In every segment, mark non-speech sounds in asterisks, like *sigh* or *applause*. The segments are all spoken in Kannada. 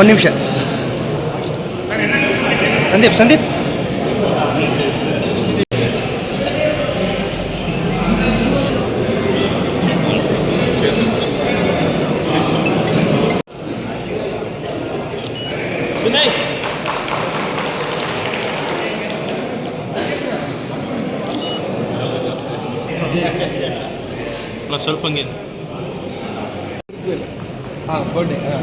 ಒಂದು ನಿಮಿಷ. ಸಂದೀಪ್ ಸಂದೀಪ್. ಸ್ವಲ್ಪ ಹಂಗೆ. ಹಾಂ ಬರ್ಡೇ ಹಾಂ.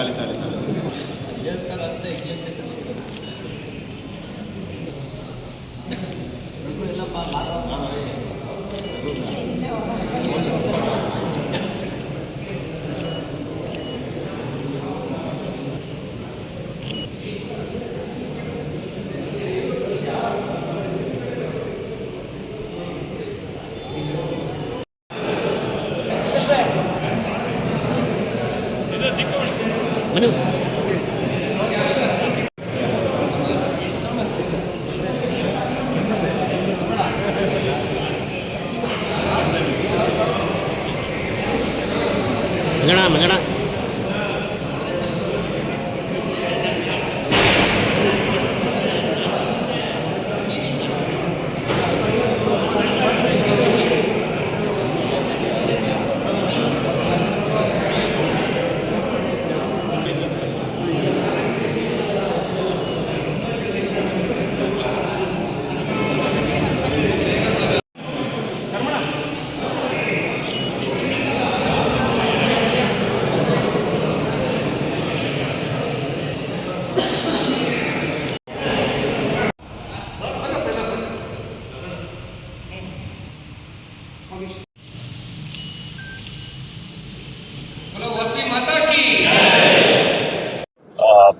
ಖಾಲಿ ಖಾಲಿ ಖಾಲಿ Ano? *laughs*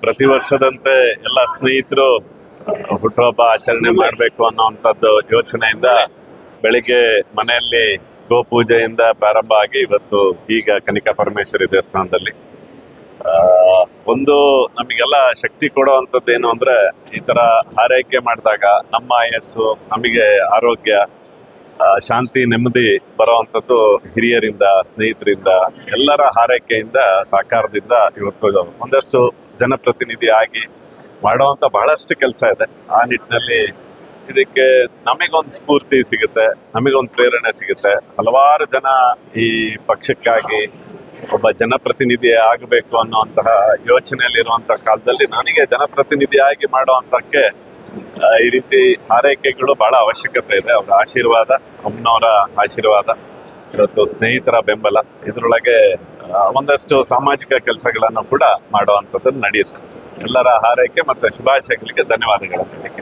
ಪ್ರತಿ ವರ್ಷದಂತೆ ಎಲ್ಲ ಸ್ನೇಹಿತರು ಹುಟ್ಟುಹಬ್ಬ ಆಚರಣೆ ಮಾಡಬೇಕು ಅನ್ನೋವಂಥದ್ದು ಯೋಚನೆಯಿಂದ ಬೆಳಿಗ್ಗೆ ಮನೆಯಲ್ಲಿ ಗೋಪೂಜೆಯಿಂದ ಪ್ರಾರಂಭ ಆಗಿ ಇವತ್ತು ಈಗ ಕನಿಕಾ ಪರಮೇಶ್ವರಿ ದೇವಸ್ಥಾನದಲ್ಲಿ. ಒಂದು ನಮಗೆಲ್ಲ ಶಕ್ತಿ ಕೊಡುವಂಥದ್ದು ಏನು ಅಂದ್ರೆ ಈ ತರ ಆರೈಕೆ ಮಾಡಿದಾಗ ನಮ್ಮ ಆಯಸ್ಸು, ನಮಗೆ ಆರೋಗ್ಯ ಶಾಂತಿ, ನೆಮ್ಮದಿ ಬರುವಂಥದ್ದು ಹಿರಿಯರಿಂದ, ಸ್ನೇಹಿತರಿಂದ ಎಲ್ಲರ ಹಾರೈಕೆಯಿಂದ ಸಹಕಾರದಿಂದ ಇವತ್ತು ಒಂದಷ್ಟು ಜನಪ್ರತಿನಿಧಿ ಆಗಿ ಮಾಡುವಂತ ಬಹಳಷ್ಟು ಕೆಲಸ ಇದೆ. ಆ ನಿಟ್ಟಿನಲ್ಲಿ ಇದಕ್ಕೆ ನಮಗೊಂದು ಸ್ಫೂರ್ತಿ ಸಿಗುತ್ತೆ, ನಮಗೊಂದು ಪ್ರೇರಣೆ ಸಿಗುತ್ತೆ. ಹಲವಾರು ಜನ ಈ ಪಕ್ಷಕ್ಕಾಗಿ ಒಬ್ಬ ಜನಪ್ರತಿನಿಧಿ ಆಗಬೇಕು ಅನ್ನುವಂತಹ ಯೋಚನೆಯಲ್ಲಿರುವಂತಹ ಕಾಲದಲ್ಲಿ ನನಗೆ ಜನಪ್ರತಿನಿಧಿ ಆಗಿ ಮಾಡುವಂತಕ್ಕೆ ಈ ರೀತಿ ಹಾರೈಕೆಗಳು ಬಹಳ ಅವಶ್ಯಕತೆ ಇದೆ. ಅವರ ಆಶೀರ್ವಾದ, ಅಮ್ಮನವರ ಆಶೀರ್ವಾದ, ಇವತ್ತು ಸ್ನೇಹಿತರ ಬೆಂಬಲ. ಇದರೊಳಗೆ ಒಂದಷ್ಟು ಸಾಮಾಜಿಕ ಕೆಲಸಗಳನ್ನು ಕೂಡ ಮಾಡುವಂಥದ್ದು ನಡೆಯುತ್ತೆ. ಎಲ್ಲರ ಹಾರೈಕೆ ಮತ್ತು ಶುಭಾಶಯಗಳಿಗೆ ಧನ್ಯವಾದಗಳು.